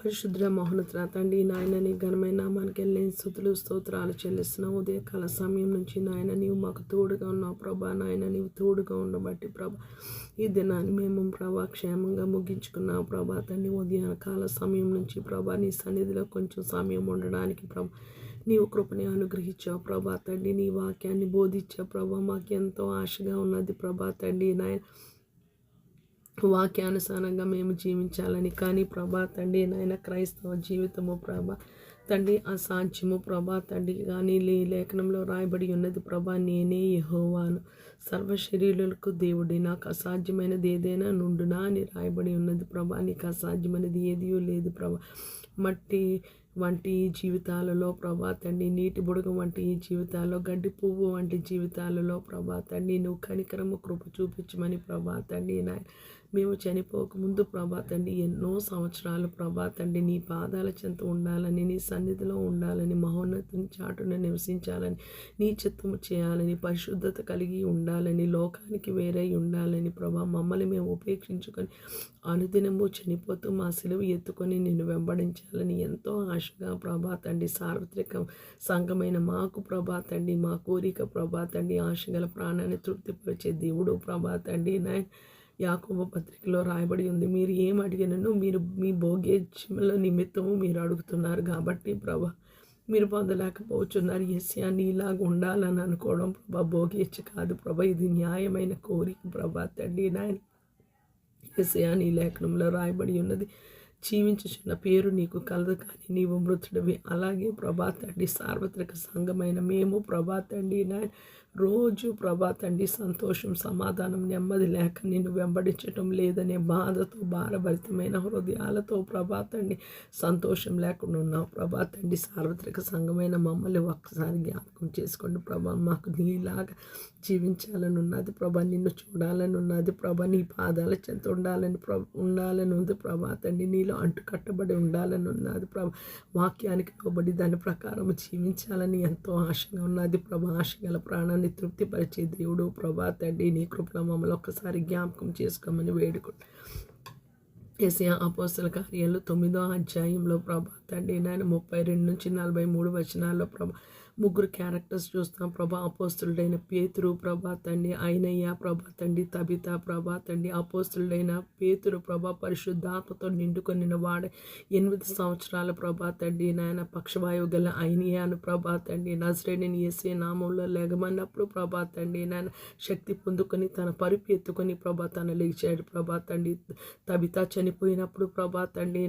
పరిశుద్ర మోహనత్ర తండ్రి నాయన నీ ఘనమైన నామానికి వెళ్ళి స్థుతులు స్తోత్రాలు చెల్లిస్తున్నావు ఉదయకాల సమయం నుంచి నాయన నీవు మాకు తోడుగా ఉన్నావు ప్రభా. నాయన నీవు తోడుగా ఉండబట్టి ప్రభా. ఈ దినాన్ని మేము ప్రభా క్షేమంగా ముగించుకున్నావు ప్రభా. తండ్రి ఉదయ కాల సమయం నుంచి ప్రభా నీ సన్నిధిలో కొంచెం సమయం ఉండడానికి ప్రభా నీవు కృపని అనుగ్రహించావు ప్రభా. తండ్రి నీ వాక్యాన్ని బోధించావు ప్రభా. మాకు ఎంతో ఆశగా ఉన్నది ప్రభా. తండ్రి నాయన వాక్యానుసారంగా మేము జీవించాలని. కానీ ప్రభా తండ్రి నాయన క్రైస్తవ జీవితము ప్రభా తండ్రి అసాధ్యము ప్రభా తండ్రి కానీ లే లేఖనంలో రాయబడి ఉన్నది ప్రభా నేనే యహోవాను. సర్వ శరీరులకు దేవుడి నాకు అసాధ్యమైనది ఏదైనా నుండునా అని రాయబడి ఉన్నది ప్రభా. నీకు అసాధ్యమైనది ఏదియో లేదు ప్రభా. మట్టి వంటి జీవితాలలో ప్రభా తండ్రి నీటి బుడగ వంటి ఈ జీవితాల్లో గడ్డి పువ్వు వంటి జీవితాలలో ప్రభా తండ్రి నువ్వు కనికరము కృప చూపించమని ప్రభా తండ్రి నా మేము చనిపోకముందు ప్రభా తండ్రి ఎన్నో సంవత్సరాలు ప్రభా తండ్రి నీ పాదాల చెంత ఉండాలని నీ సన్నిధిలో ఉండాలని మహోన్నతిని చాటున నివసించాలని నీ చిత్తము చేయాలని పరిశుద్ధత కలిగి ఉండాలని లోకానికి వేరే ఉండాలని ప్రభా మమ్మల్ని మేము ఉపేక్షించుకొని అనుదినము చనిపోతూ మా సెలవు ఎత్తుకొని నిన్ను వెంబడించాలని ఎంతో ఆశగా ప్రభా తండ్రి సార్వత్రిక సంఘమైన మాకు ప్రభా తండ్రి మా కోరిక ప్రభా తండ్రి ఆశగల ప్రాణాన్ని తృప్తిపరిచే దేవుడు ప్రభా తండ్రి నాయన. యాకోబ పత్రికలో రాయబడి ఉంది. మీరు ఏం అడిగినను మీరు మీ భోగ్యముల నిమిత్తము మీరు అడుగుతున్నారు కాబట్టి ప్రభా మీరు పొందలేకపోతున్నారు ఎస్యా నీలాగా ఉండాలని అనుకోవడం ప్రభా భోగేచ్ఛ కాదు ప్రభా ఇది న్యాయమైన కోరిక ప్రభా. తండ్రి నాయన ఎస్యా నీ లేఖనంలో రాయబడి ఉన్నది. జీవించుచున్న పేరు నీకు కలదు కానీ నీవు మృతుడివి. అలాగే ప్రభా తండ్రి సార్వత్రిక సంఘమైన మేము ప్రభా తండ్రి నాయన రోజు ప్రభా తండ్రి సంతోషం సమాధానం నెమ్మది లేక నిన్ను వెంబడించటం లేదనే బాధతో భారభరితమైన హృదయాలతో ప్రభా తండ్రి సంతోషం లేకుండా ఉన్నావు. ప్రభా తండ్రి సార్వత్రిక సంఘమైన మమ్మల్ని ఒక్కసారి జ్ఞాపకం చేసుకోండి. ప్రభా మాకు నీలాగా జీవించాలని ఉన్నది. ప్రభా నిన్ను చూడాలని ఉన్నది. ప్రభా నీ పాదాల చెంత ఉండాలని ప్రభ ఉండాలని ఉంది. ప్రభా తండ్రి మీలో అంటుకట్టబడి ఉండాలని ఉన్నది ప్రభ. వాక్యానికి లోబడి దాని ప్రకారం జీవించాలని ఎంతో ఆశగా ఉన్నది ప్రభ. ఆశ గల ప్రాణాన్ని తృప్తిపరిచే దేవుడు ప్రభా. తండ్రి నీ కృపలో మమ్మల్ని ఒక్కసారి జ్ఞాపకం చేసుకోమని వేడుకుంటా ఎస్యా అపోస్తల కార్యాలు తొమ్మిదో అధ్యాయంలో ప్రభా. తండ్రి నేను ముప్పై రెండు నుంచి నలభై మూడు వచనాల్లో ప్రభా. ముగ్గురు క్యారెక్టర్స్ చూస్తాం. ప్రభా అపోస్తుడైన పేతురు ప్రభా తండ్రి అయినయ్య ప్రభా తండ్రి తబిత ప్రభా తండ్రి అపోస్తుడైన పేతురు ప్రభా పరిశుద్ధాత్మతో నిండుకొనిన వాడే. ఎనిమిది సంవత్సరాల ప్రభా తండ్రి నాయన పక్షవాయువు గల అయినయ్యను ప్రభా తండ్రి నజరేణిని ఎస్ఏ నామంలో లెగమన్నప్పుడు ప్రభా తండ్రి నాయన శక్తి పొందుకొని తన పరుపు ఎత్తుకొని ప్రభా తన లేచాడు ప్రభా తండ్రి తబిత చనిపోయినప్పుడు ప్రభా తండ్రి